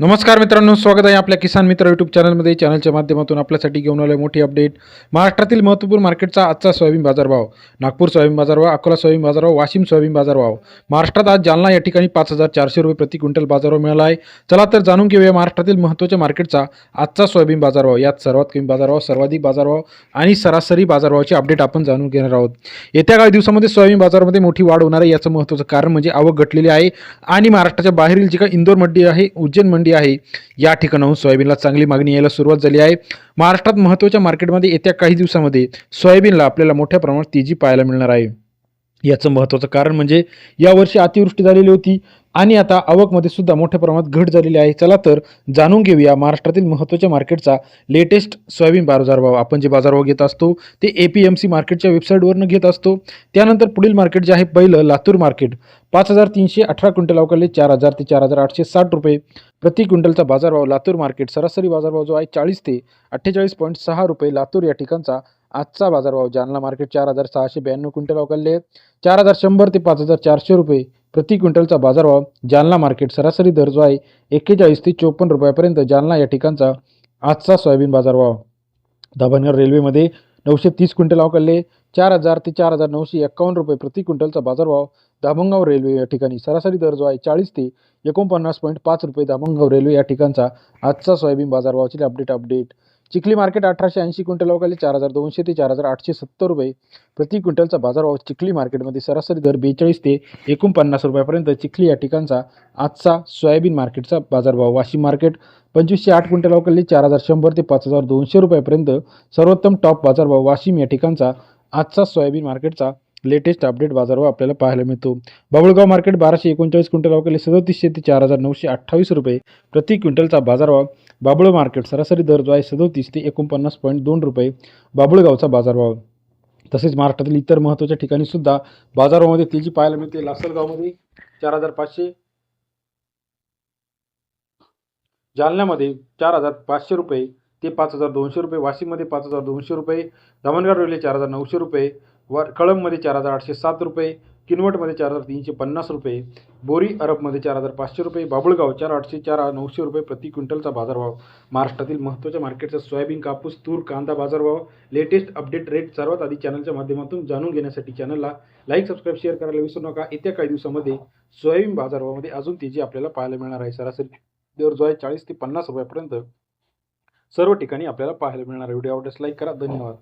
नमस्कार मित्रांनो स्वागत आहे आपल्या किसान मित्र यूट्यूब चॅनलमध्ये चॅनलच्या माध्यमातून आपल्यासाठी घेऊन आलोय मोठी अपडेट महाराष्ट्रातील महत्त्वपूर्ण मार्केटचा आजचा सोयाबीन बाजारभाव. नागपूर सोयाबीन बाजारभाव अकोला सोयाबीन बाजारभाव वाशिम सोयाबीन बाजारभाव. महाराष्ट्रात आज जालना या ठिकाणी पाच हजार चारशे रुपये प्रति क्विंटल बाजारभाव मिळाला आहे. चला तर जाणून घेऊया महाराष्ट्रातील महत्त्वाच्या मार्केटचा आजचा सोयाबीन बाजारभाव. यात सर्वात कमी बाजारभाव सर्वाधिक बाजारभाव आणि सरासरी बाजारभावाची अपडेट आपण जाणून घेणार आहोत. येत्या काही दिवसामध्ये सोयाबीन बाजारामध्ये मोठी वाढ होणार आहे याचं महत्त्वाचं कारण म्हणजे आवक घटलेली आहे. आणि महाराष्ट्राच्या बाहेरील जी काही इंदोर मंडी आहे उज्जैन मंडी आहे. या ठिकाणाहून सोयाबीनला चांगली मागणी यायला सुरुवात झाली आहे. महाराष्ट्रात महत्त्वाच्या मार्केटमध्ये येत्या काही दिवसामध्ये सोयाबीनला आपल्याला मोठ्या प्रमाणात तेजी पाहायला मिळणार आहे. याचं महत्त्वाचं कारण म्हणजे यावर्षी अतिवृष्टी झालेली होती आणि आता आवकमध्ये सुद्धा मोठ्या प्रमाणात घट झालेली आहे. चला तर जाणून घेऊया महाराष्ट्रातील महत्त्वाच्या मार्केटचा लेटेस्ट सोयाबीन बाजारभाव आपण जे बाजारभाव घेत असतो ते ए पी एम सी मार्केटच्या वेबसाईटवरनं घेत असतो. त्यानंतर पुढील मार्केट जे आहे पहिलं लातूर मार्केट पाच हजार तीनशे अठरा क्विंटल अवकाले चार हजार ते चार हजार आठशे साठ रुपये. प्रति क्विंटलचा बाजारभाव लातूर मार्केट. सरासरी बाजारभाव जो आहे चाळीस ते अठ्ठेचाळीस पॉईंट सहा रुपये. लातूर या ठिकाणचा आजचा बाजारभाव जालना मार्केट चार हजार सहाशे ब्याण्णव क्विंटल अवकाले चार हजार शंभर ते पाच हजार चारशे रुपये. प्रति क्विंटलचा बाजारभाव जालना मार्केट. सरासरी दर जो आहे एक्केचाळीस ते चोपन्न रुपयापर्यंत जालना या ठिकाणचा आजचा सोयाबीन बाजारभाव. धाबणगाव रेल्वेमध्ये नऊशे तीस क्विंटल अवकाले चार हजार ते चार हजार नऊशे एक्कावन्न रुपये प्रति क्विंटलचा बाजारभाव दाभंगाव रेल्वे या ठिकाणी. सरासरी दर जो आहे चाळीस ते एकोणपन्नास पॉईंट पाच रुपये दामणगाव रेल्वे या ठिकाणचा आजचा सोयाबीन बाजारभावाची अपडेट अपडेट चिखली मार्केट अठराशे ऐंशी क्विंटल अवकाले चार हजार दोनशे ते चार हजार आठशे सत्तर रुपये. प्रति क्विंटलचा बाजारभाव चिखली मार्केटमध्ये सरासरी दर बेचाळीस ते एकोणपन्नास रुपयापर्यंत चिखली या ठिकाणचा आजचा सोयाबीन मार्केटचा बाजारभाव. वाशिम मार्केट पंचवीसशे आठ क्विंटल अवकाले चार हजार शंभर ते पाच हजार दोनशे रुपयापर्यंत सर्वोत्तम टॉप बाजारभाव. वाशिम या ठिकाणचा आजचा सोयाबीन मार्केटचा लेटेस्ट अपडेट बाजारभाव आपल्याला पाहायला मिळतो. बाबुळगाव मार्केट बाराशे एकोणचाळीस क्विंटल अवकाले सदोतीसशे ते चार हजार नऊशे अठ्ठावीस रुपये प्रति क्विंटलचा बाजारभाव. बाबुळ मार्केट सरासरी दर जो आहे सदोतीस ते एकोणपन्नास पॉईंट दोन रुपये बाबुळगावचा बाजारभाव. तसेच महाराष्ट्रातील इतर महत्त्वाच्या ठिकाणी सुद्धा बाजारामध्ये तेजी पाहायला मिळते. लासलगावमध्ये चार हजार पाचशे. जालन्यामध्ये चार हजार पाचशे रुपये ते पाच हजार दोनशे रुपये. वाशिममध्ये पाच हजार दोनशे रुपये. धामणगाव रेल्वे चार हजार नऊशे रुपये. वर कळंबमध्ये चार हजार आठशे सात रुपये किनवटमध्ये चार हजार तीनशे पन्नास रुपये बोरी अरबमध्ये चार हजार पाचशे रुपये बाबुळगाव चार आठशे चार नऊशे रुपये प्रति क्विंटलचा बाजारभाव. महाराष्ट्रातील महत्त्वाच्या मार्केटचा सोयाबीन कापूस तूर कांदा बाजारभाव. लेटेस्ट अपडेट रेट सर्वात आधी चॅनलच्या माध्यमातून जाणून घेण्यासाठी चॅनलला लाईक सबस्क्राईब शेअर करायला विसरू नका. येत्या काही दिवसामध्ये सोयाबीन बाजारभावामध्ये अजून तेजी आपल्याला पाहायला मिळणार आहे. सरासरी दर जो आहे चाळीस ते पन्नास रुपयापर्यंत सर्व ठिकाणी आपल्याला पाहायला मिळणार व्हिडिओ आवडल्यास लाईक करा. धन्यवाद.